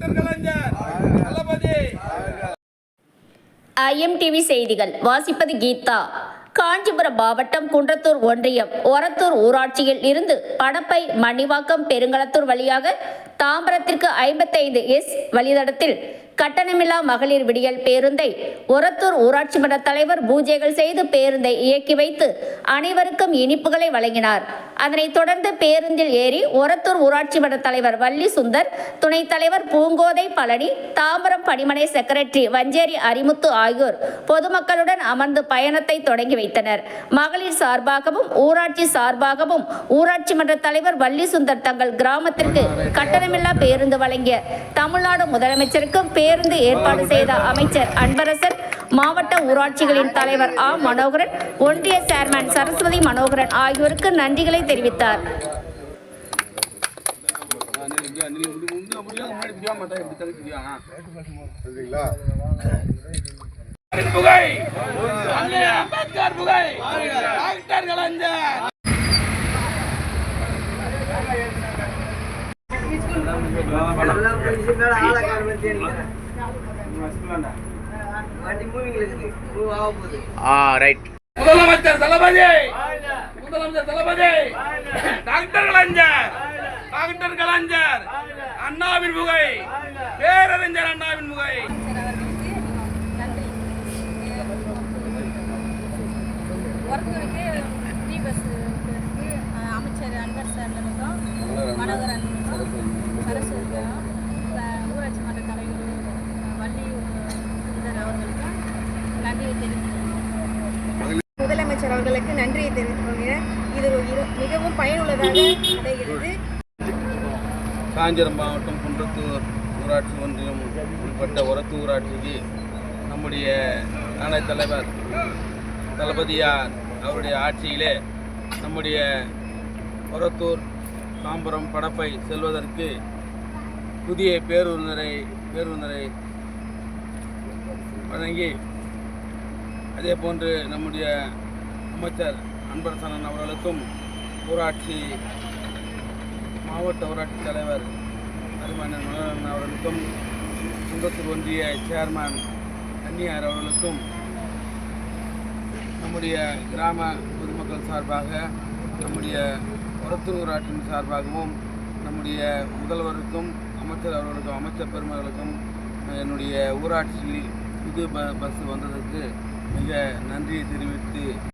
Doctor கலைஞர். தளபதி. IMDb செய்திகள். வாசிப்பது கீதா. காஞ்சிபுரம் மாவட்டம் குன்றத்தூர் ஒன்றியம் ஒரத்தூர் ஊராட்சியில் இருந்து படப்பை மணிவாக்கம் பெருங்களத்தூர் வழியாக தாம்பரத்திற்கு ஐம்பத்தைந்து எஸ் வழித்தடத்தில் கட்டணமில்லா மகளிர் விடியல் பேருந்தை ஒரத்தூர் ஊராட்சி மன்ற தலைவர் பூஜைகள் செய்து பேருந்தை இயக்கி வைத்து அனைவருக்கும் இனிப்புகளை வழங்கினார். அதனைத் தொடர்ந்து பேருந்தில் ஏறி ஒரத்தூர் ஊராட்சி மன்ற தலைவர் வள்ளி சுந்தர் துணைத் தலைவர் பூங்கோதை பழனி தாம்பரம் பணிமனை செக்ரட்டரி வஞ்சேரி அரிமுத்து ஆகியோர் பொதுமக்களுடன் அமர்ந்து பயணத்தை தொடங்கி வைத்தனர். மகளிர் சார்பாகவும் ஊராட்சி சார்பாகவும் ஊராட்சி மன்ற தலைவர் வள்ளி சுந்தர் தங்கள் கிராமத்திற்கு கட்டணமில்லா பேருந்து வழங்கிய தமிழ்நாடு முதலமைச்சருக்கும் பேருந்து ஏற்பாடு செய்த அமைச்சர் அன்பரசன் மாவட்ட ஊராட்சிகளின் தலைவர் ஆ. மனோகரன் ஒன்றிய சேர்மன் சரஸ்வதி மனோகரன் ஆகியோருக்கு நன்றிகளை தெரிவித்தார். புகை அம்பேத்கர் புகை டாக்டர் கலைஞர் முதலமைச்சர் தளபதி! முதலமைச்சர் தளபதி! டாக்டர் கலைஞர்! டாக்டர் கலைஞர்! அண்ணாவின் புகை பேரறிஞர் அண்ணாவின் புகை ஒர்க்கருக்கு ஃப்ரீ பஸ் இருக்கு அஹ் அமைச்சர் அன்பர் சார் இருக்கோம் மனோகரன் இருக்கோம் அரசு இருக்கோம் அஹ் ஊராட்சி மன்ற தலைவர் அஹ் வள்ளி சுந்தர் அவர்களுக்கும் நன்றியை தெரிவித்துக்கிறோம் முதலமைச்சர் அவர்களுக்கு நன்றியை தெரிவித்துக் கொள்கிறேன் இது ஒரு இரு- அடைகிறது. காஞ்சிரம் மாவட்டம் குன்றத்தூர் ஊராட்சி ஒன்றியம் உட்பட்ட ஒரத்து ஊராட்சிக்கு நம்முடைய ஆணைய தலைவர் தளபதியார் அவருடைய ஆட்சியிலே நம்முடைய ஒரத்தூர் தாம்பரம் படப்பை செல்வதற்கு புதிய பேருந்தரை பேருந்தரை வழங்கி அதே போன்று நம்முடைய அமைச்சர் அன்பரசனன் அவர்களுக்கும் ஊராட்சி மாவட்ட ஊராட்சி தலைவர் அருமண்ணன் மனோரன் அவர்களுக்கும் சுங்கத்தூர் ஒன்றிய சேர்மேன் கன்னியார் அவர்களுக்கும் நம்முடைய கிராம பொதுமக்கள் சார்பாக நம்முடைய உரத்தூர் ஊராட்சியின் சார்பாகவும் நம்முடைய முதல்வருக்கும் அமைச்சர் அவர்களுக்கும் அமைச்சர் பெருமர்களுக்கும் என்னுடைய ஊராட்சியில் புது ப பஸ் வந்ததற்கு மிக நன்றியை தெரிவித்து